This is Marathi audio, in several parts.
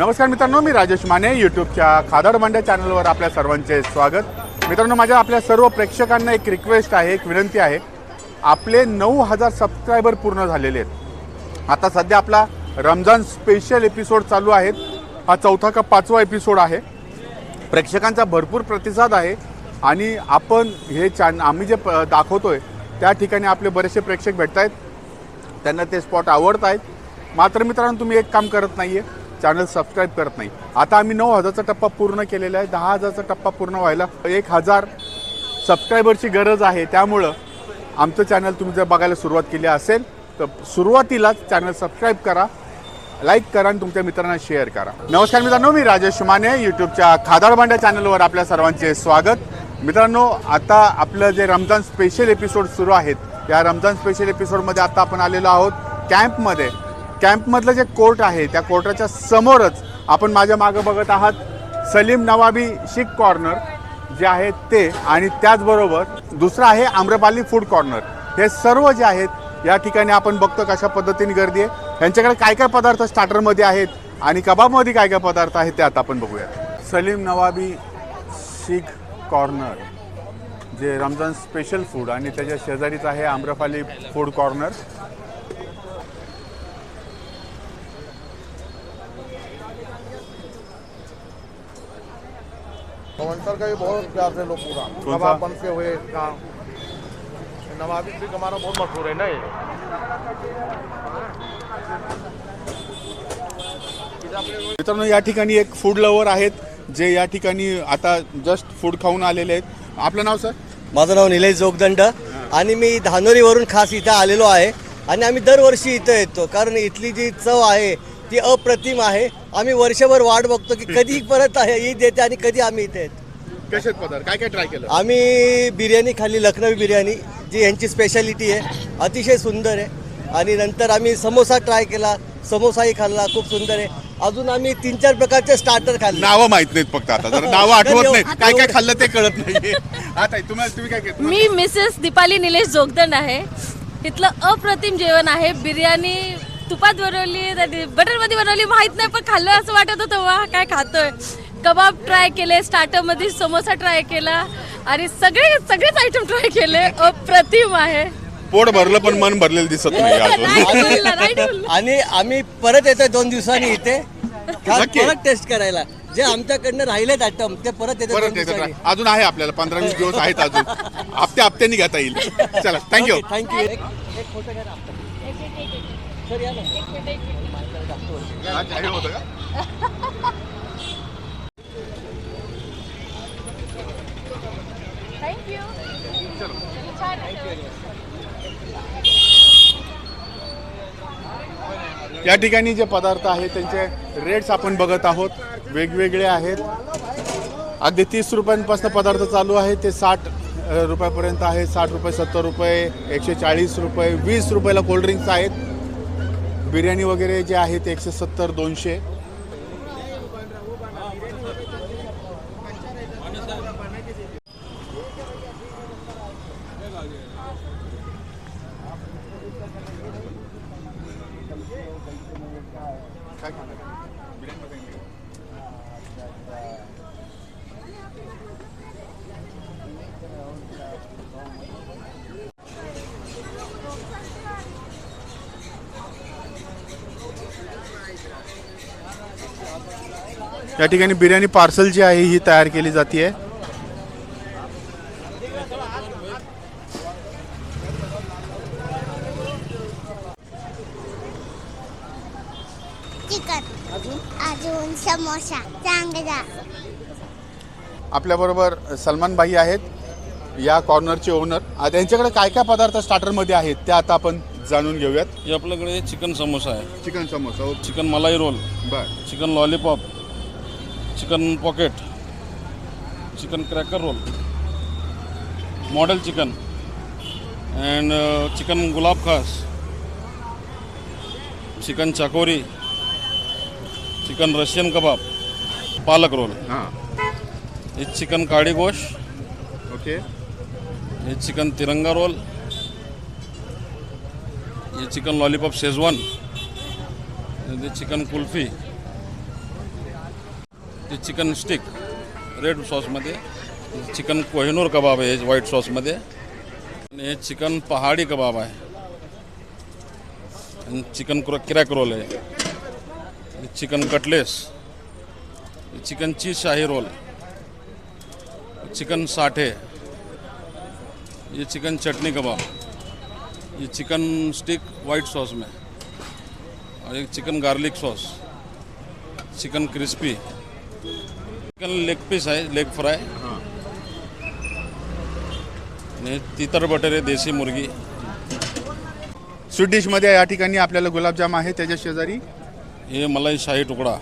नमस्कार मित्रांनो मी राजेश माने यूट्यूबच्या खादड मांड्या चॅनलवर आपल्या सर्वांचे स्वागत. मित्रांनो माझ्या आपल्या सर्व प्रेक्षकांना एक रिक्वेस्ट आहे एक विनंती आहे. आपले नऊ हजार सबस्क्रायबर पूर्ण झालेले आहेत. आता सध्या आपला रमजान स्पेशल एपिसोड चालू आहेत हा चौथा का पाचवा एपिसोड आहे. प्रेक्षकांचा भरपूर प्रतिसाद आहे. आणि आपण हे चॅन आम्ही जे प- दाखवतोय त्या ठिकाणी आपले बरेचसे प्रेक्षक भेटत आहेत त्यांना ते स्पॉट आवडत आहेत मात्र मित्रांनो तुम्ही एक काम करत नाही आहे चॅनल सबस्क्राईब करत नाही. आता आम्ही नऊ हजारचा टप्पा पूर्ण केलेला आहे. दहा हजारचा टप्पा पूर्ण व्हायला एक हजार सबस्क्रायबरची गरज आहे. त्यामुळं आमचं चॅनल तुम्ही जर बघायला सुरुवात केली असेल तर सुरुवातीलाच चॅनल सबस्क्राईब करा लाईक करा आणि तुमच्या मित्रांना शेअर करा. नमस्कार मित्रांनो मी राजेश माने यूट्यूबच्या खादाड भांड्या चॅनलवर आपल्या सर्वांचे स्वागत. मित्रांनो आता आपलं जे रमजान स्पेशल एपिसोड सुरू आहेत या रमजान स्पेशल एपिसोडमध्ये आता आपण आलेलो आहोत कॅम्पमध्ये कॅम्पमधलं जे कोर्ट आहे त्या कोर्टाच्या समोरच आपण माझ्या मागं बघत आहात सलीम नवाबी शिक कॉर्नर जे आहे ते आणि त्याचबरोबर दुसरं आहे आम्रपाली फूड कॉर्नर. हे सर्व जे आहेत या ठिकाणी आपण बघतो कशा पद्धतीने गर्दी आहे. यांच्याकडे काय काय पदार्थ स्टार्टरमध्ये आहेत आणि कबाबमध्ये काय काय पदार्थ आहेत ते आता आपण बघूया. सलीम नवाबी शीख कॉर्नर जे रमजान स्पेशल फूड आणि त्याच्या शेजारीच आहे आम्रपाली फूड कॉर्नर. पवनसर का भी बहुत प्यार से लोग पूरा। सा? कबाब बनते हुए का। नवाबी ट्रिक हमारा बहुत मशहूर है नहीं मित्रांनो या ठिकाणी एक फूड लवर आहेत जे या ठिकाणी आता जस्ट फूड खाऊन आलेले आहेत. आपलं नाव सर माझं नाव निलेश जोगदंड. आणि मी धानोरीवरून खास इथं आलेलो आहे. आणि आम्ही दरवर्षी इथं येतो कारण इथली जी चव आहे ती अप्रतिम आहे. आम्ही वर्षभर वाट बघतो की कधी परत आहे ईद येते आणि कधी आम्ही इथे येतो. कशात पदार्थ? काय काय ट्राय केलं? आम्ही बिर्याणी खाल्ली लखनवी बिर्याणी जी यांची स्पेशालिटी आहे. अतिशय सुंदर आहे. आणि नंतर आम्ही समोसा ट्राय केला समोसाही खाल्ला खूप सुंदर आहे. अजून आम्ही तीन चार प्रकारचे स्टार्टर खाल्ले. नावं माहीत नाहीत फक्त आता. जरा नावं आठवत नाही काय काय खाल्लं ते कळत नाही. आता तुम्हाला तुम्ही काय घेतलं मी मिसेस दीपाली निलेश जोगदंड आहे. तिथलं अप्रतिम जेवण आहे. बिर्याणी तुपात बनवली बटरमध्ये बनवली माहीत नाही पण खाल्लं असं वाटत होतं वा काय खातोय कबाब ट्राय केले स्टार्टरमध्ये समोसा ट्राय केला आणि सगळे सगळेच आयटम ट्राय केले अप्रतिम आहे पोट भरलं पण मन भरलेलं दिसत नाही अजून नाही बोलला, नाही बोलला. आणि आम्ही परत येतोय दोन दिवसांनी इथे खास नक्की. परत टेस्ट करायला जे आमच्याकडनं राहिलेत आयटम ते परत येते परत येतात राहा. अजून आहे आपल्याला पंधरा वीस दिवस आहेत अजून हप्ते हप्त्यानी घेता येईल चला थँक्यू थँक्यू एक एक फोटो घ्या ना आपला. सर या ना होतं का? या ठिकाणी जे पदार्थ आहेत त्यांचे रेट्स आपण बघत आहोत. वेगवेगळे आहेत. अगदी तीस रुपयांपासून पदार्थ चालू आहे. ते साठ रुपयापर्यंत आहे. साठ रुपये सत्तर रुपये एकशे चाळीस रुपये वीस रुपयाला कोल्ड्रिंक्स आहेत. बिर्याणी वगैरे जे आहे ते एकशे सत्तर दोनशे. या ठिकाणी बिर्याणी पार्सल जी आहे ही तयार केली जाते चिकन. अजून समोसा. चांगला आपल्याबरोबर सलमान भाई आहेत या कॉर्नरचे ओनर आता यांच्याकडे काय काय पदार्थ स्टार्टरमध्ये आहेत ते आता आपण जाणून घेऊयात. हे आपल्याकडे चिकन समोसा आहे. Chicken samosa chicken malai roll. बर. Chicken lollipop chicken pocket chicken cracker roll model chicken and chicken गुलाब खास चिकन चाकोरी chicken Russian kebab palak roll. हां. हे चिकन काडी गोश ओके. हे चिकन तिरंगा रोल हे चिकन लॉलीपॉप शेजवान हे चिकन कुल्फी. ते चिकन स्टिक, रेड सॉसमध्ये चिकन कोहिनूर कबाब आहे व्हाईट सॉसमध्ये, आणि हे चिकन पहाडी कबाब आणि चिकन क्रो क्रॅक रोल हे चिकन कटलेस, हे chicken cheese shahi roll chicken साठे ये चिकन चटनी कबाब ये चिकन स्टिक वाइट सॉस में और एक chicken garlic sauce, chicken crispy. Chicken leg piece आहे लेग फ्राय आणि तितर बटर आहे देशी मुर्गी. स्वीट डिशमध्ये या ठिकाणी आपल्याला गुलाबजाम आहे त्याच्या शेजारी. हे मलाई शाही तुकडा.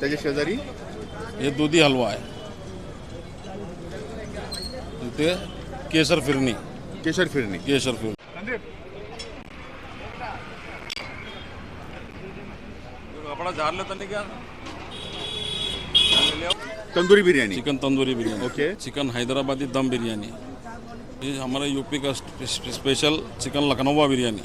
त्याच्या शेजारी. हे दुधी हलवा आहे. इथे केसर फिरणी. केशर फिरणी. केसर फिरणी. कपडा झाडलं तर नाही का? Tandoori biryani. Chicken tandoori biryani okay. Chicken Hyderabadi dum biryani ये हमारा यूपी का spe- special chicken Lucknowa biryani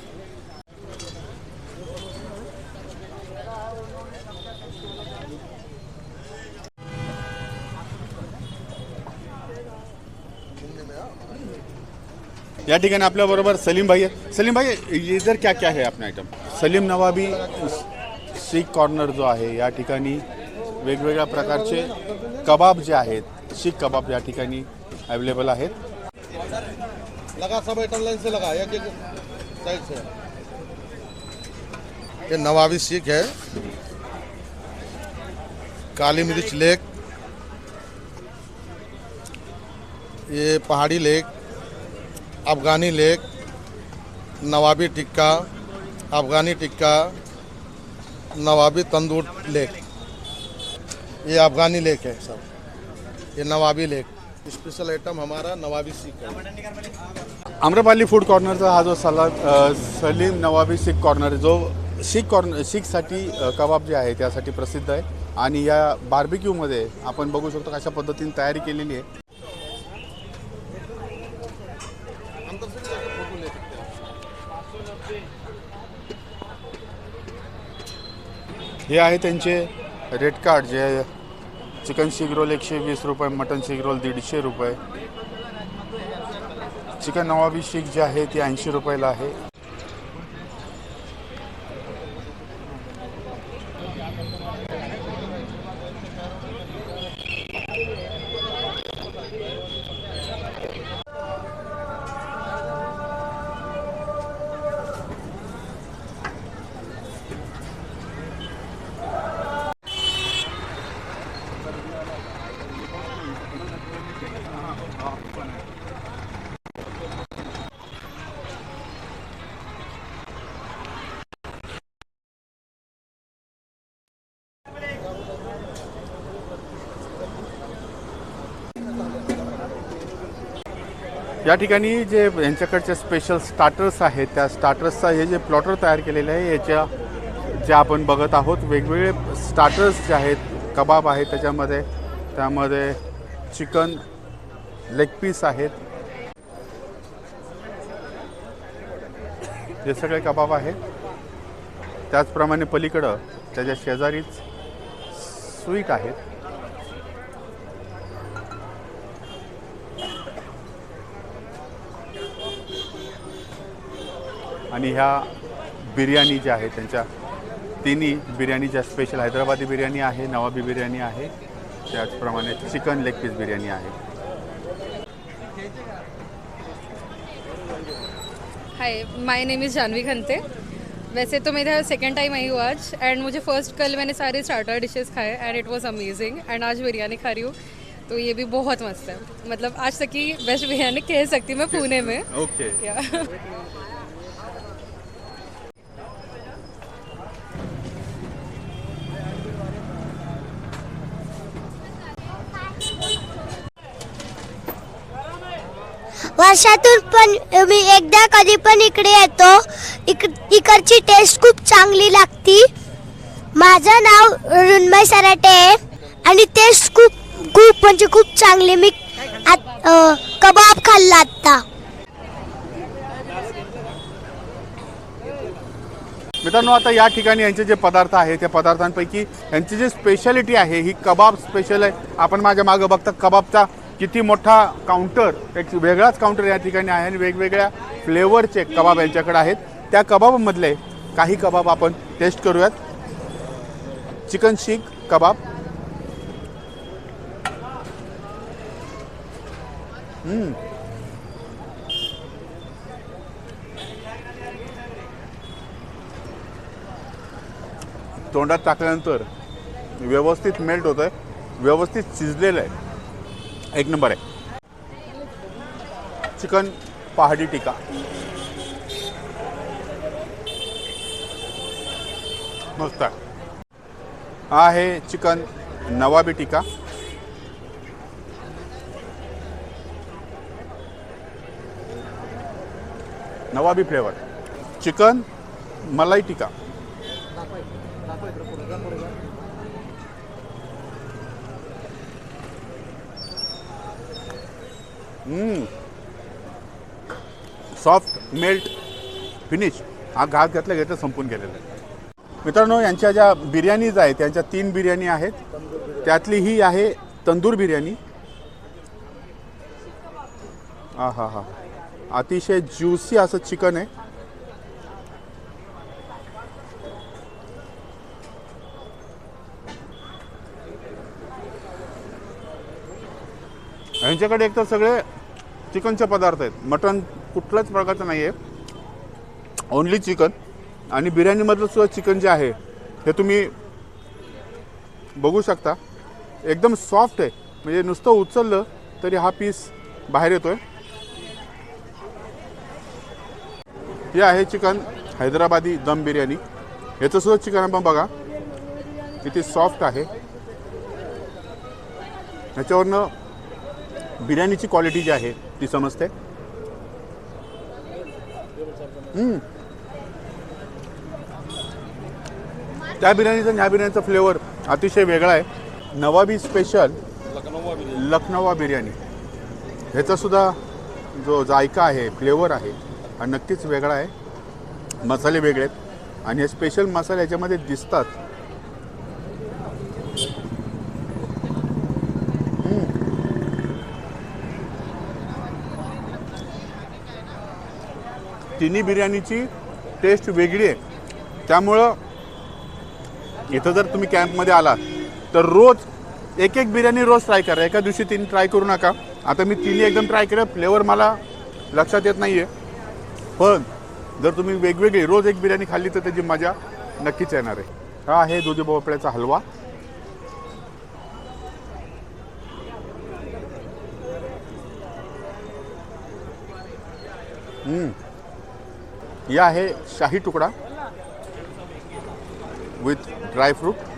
या ठिकाणी आपल्या बरोबर सलीम भाई है सलीम भाई इधर क्या क्या है अपना आइटम सलीम नवाबी शीख कॉर्नर जो आहे या ठिकाणी वेगवेगळ्या प्रकारचे कबाब जे आहेत, शीख कबाब या ठिकाणी अवेलेबल आहेत. लगा सब आइटम लाइन से लगा से। ये नवाबी सीख है। काली मिर्च लेक। ये पहाड़ी लेक, अफगानी लेक, नवाबी टिक्का, अफगानी टिक्का, नवाबी तंदूर लेक। ये अफगानी लेक है सब। ये नवाबी लेक। स्पेशल आइटम हमारा नवाबी सीख है। आम्रपाली फूड कॉर्नरचा हा जो सलाद सलीम नवाबी सीख कॉर्नर जो शीख कॉर्नर शीखसाठी कबाब जे आहे त्यासाठी प्रसिद्ध आहे. आणि या बार्बिक्यूमध्ये आपण बघू शकतो कशा पद्धतीने तयारी केलेली आहे. हे आहे त्यांचे रेड कार्ड जे चिकन शिग रोल एकशे वीस रुपये मटन शिग रोल दीडशे रुपये. चिकन नवाबी शीख जे आहे ती ऐंशी रुपयाला आहे. या ठिकाणी जे यांच्याकडचे स्पेशल स्टार्टर्स आहेत त्या स्टार्टर्सचा हे जे प्लॉटर तयार केलेले आहे याच्या जे आपण बघत आहोत वेगवेगळे स्टार्टर्स जे आहेत कबाब आहेत त्याच्यामध्ये त्यामध्ये चिकन लेग पीस आहेत. हे सगळे कबाब आहेत. त्याचप्रमाणे पलीकडं त्याच्या शेजारीच स्वीट आहेत. आणि ह्या बिर्याणी ज्या आहेत त्यांच्या तिन्ही बिर्याणी ज्या स्पेशल हैदराबादी बिर्याणी आहे नवाबी बिर्याणी आहे त्याचप्रमाणे चिकन लेग पीस बिर्याणी आहे. Hi my name is Janvi Khante वैसे तो मेरा सेकेंड टाइम आई हूँ आज एंड मुझे फर्स्ट कल मैंने सारे स्टार्टर डिशेस खाए and it was amazing and आज बिरयानी खा रही हूँ तो ये भी बहुत मस्त है। मतलब आज तक की बेस्ट बिरयानी कह सकती मैं पुणे में। ओके या वर्षातून पण मी एकदा कधी पण इकडे येतो. इक इकडची टेस्ट खूप चांगली लागती. माझं नाव रुन्मय सराटे आहे आणि टेस्ट खूप खूप म्हणजे खूप चांगली. मी कबाब खाल्ला आत्ता. मित्रांनो आता या ठिकाणी यांचे जे पदार्थ आहे त्या पदार्थांपैकी यांची जी स्पेशालिटी आहे ही कबाब स्पेशल आहे. आपण माझ्या मागं बघता कबाबचा किती मोठा काउंटर एक वेगळाच काउंटर या ठिकाणी आहे आणि वेगवेगळ्या फ्लेवरचे कबाब यांच्याकडे आहेत. त्या कबाबमधले काही कबाब आपण टेस्ट करूयात. Chicken seekh kebab. तोंडात टाकल्यानंतर व्यवस्थित मेल्ट होतं आहे व्यवस्थित शिजलेलं आहे. एक नंबर आहे. चिकन पहाडी टिका मस्त आहे. हा आहे चिकन नवाबी टिका नवाबी फ्लेवर चिकन मलाई टिका सॉफ्ट मेल्ट फिनिश हा घात घातल्या घेतलं संपून गेलेला आहे. मित्रांनो यांच्या ज्या बिर्याणीज आहेत त्यांच्या तीन बिर्याणी आहेत. त्यातली ही आहे तंदूर बिर्याणी. हा हा हा अतिशय ज्युसी असं चिकन आहे. यांच्याकडे एकतर सगळे चिकनचे पदार्थ आहेत. मटण कुठल्याच प्रकारचं नाही आहे ओन्ली चिकन आणि बिर्याणीमधलं सुद्धा चिकन जे आहे हे तुम्ही बघू शकता. एकदम सॉफ्ट आहे. म्हणजे नुसतं उचललं तरी हा पीस बाहेर येतो आहे हे आहे चिकन हैदराबादी दम बिर्याणी. याचं सुद्धा चिकन आपण बघा. किती सॉफ्ट आहे. ह्याच्यावरनं बिर्याणीची क्वालिटी जी आहे ती समजते. त्या बिर्याणीचा ह्या बिर्याणीचा फ्लेवर अतिशय वेगळा आहे. नवाबी स्पेशल लखनवा बिर्याणी. ह्याचासुद्धा जो जायका आहे फ्लेवर आहे हा नक्कीच वेगळा आहे. मसाले वेगळे आहेत. आणि हे स्पेशल मसाले याच्यामध्ये दिसतात. तिन्ही बिर्याणीची टेस्ट वेगळी आहे. त्यामुळं इथं जर तुम्ही कॅम्पमध्ये आलात तर रोज एक एक बिर्याणी रोज ट्राय करा. एका दिवशी तीन ट्राय करू नका. आता मी तिन्ही एकदम ट्राय केलं फ्लेवर मला लक्षात येत नाही आहे पण जर तुम्ही वेगवेगळी रोज एक बिर्याणी खाल्ली तर त्याची मजा नक्कीच येणार आहे. हा आहे दुधी भोपळ्याचा हलवा. यह आहे शाही तुकडा विथ ड्राय फ्रूट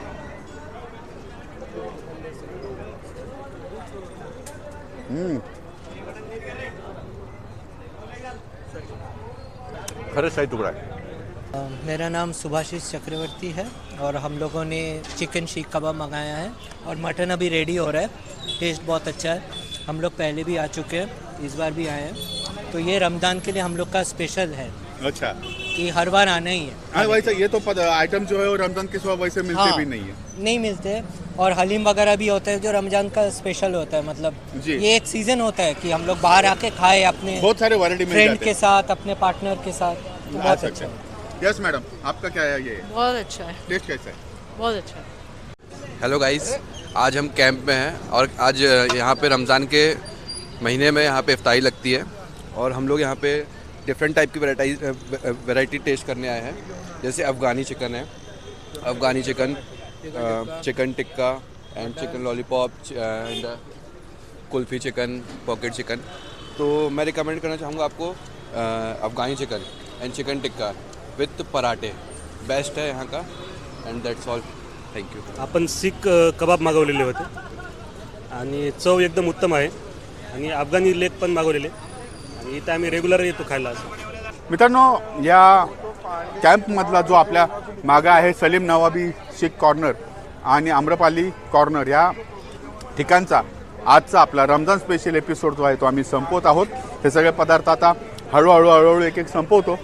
खरंच शाही तुकडा आहे मेरा नाम सुभाषिष चक्रवर्ती है और हम लोगों ने चिकन शीख कबाब मंगाया है और मटन अभी रेडी हो रहा है। टेस्ट बहुत अच्छा है। हम लोग पहले भी आ चुके हैं इस बार भी आए हैं। तो ये रमज़ान के लिए हम लोग का स्पेशल है। अच्छा। कि हर बार आना ही है। हाँ वैसे ये तो आइटम जो है वो रमज़ान के सिवा वैसे मिलते हाँ। भी नहीं है। नहीं मिलते। और हलीम वगैरह भी होता है जो रमज़ान का स्पेशल होता है मतलब जी। ये एक सीज़न होता है कि हम लोग बाहर आके खाए अपने बहुत सारे वैरायटी मिल फ्रेंड के साथ अपने पार्टनर के साथ तो बहुत अच्छा है यस मैडम आपका क्या है ये? बहुत अच्छा है। टेस्ट कैसा है? बहुत अच्छा हेलो गाइस आज हम कैंप में हैं और आज यहाँ पे रमज़ान के महीने में यहाँ पे इफ्तारी लगती है। और हम लोग यहाँ पे डिफरेंट टाइप की वैराइटी वैरायटी टेस्ट करने आए हैं। जैसे अफ़गानी चिकन है। Afghani chicken chicken tikka and chicken lollipop and kulfi chicken pocket chicken तो मैं रिकमेंड करना चाहूँगा आपको Afghani chicken and chicken tikka with पराठे। बेस्ट है यहाँ का and that's all thank you आपण सीख कबाब मागवलेले होते. आणि चव एकदम उत्तम आहे. आणि अफगाणी लेग पण मागवलेले. आणि इथं आम्ही रेग्युलर येतो खायला असं. मित्रांनो या कॅम्पमधला जो आपल्या मागं आहे सलीम नवाबी शीख कॉर्नर आणि आम्रपाली कॉर्नर या ठिकाणचा आजचा आपला रमजान स्पेशल एपिसोड जो आहे तो आम्ही संपवत आहोत. हे सगळे पदार्थ आता हळूहळू हळूहळू एक एक संपवतो.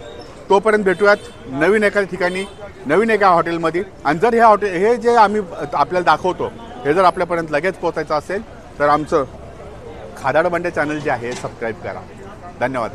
तोपर्यंत भेटूयात नवीन एका ठिकाणी नवीन एका हॉटेलमध्ये. आणि जर हे हॉटेल हे जे आम्ही आपल्याला दाखवतो हे जर आपल्यापर्यंत लगेच पोचायचं असेल तर आमचं खादाड बंडे चॅनल जे आहे सबस्क्राईब करा. धन्यवाद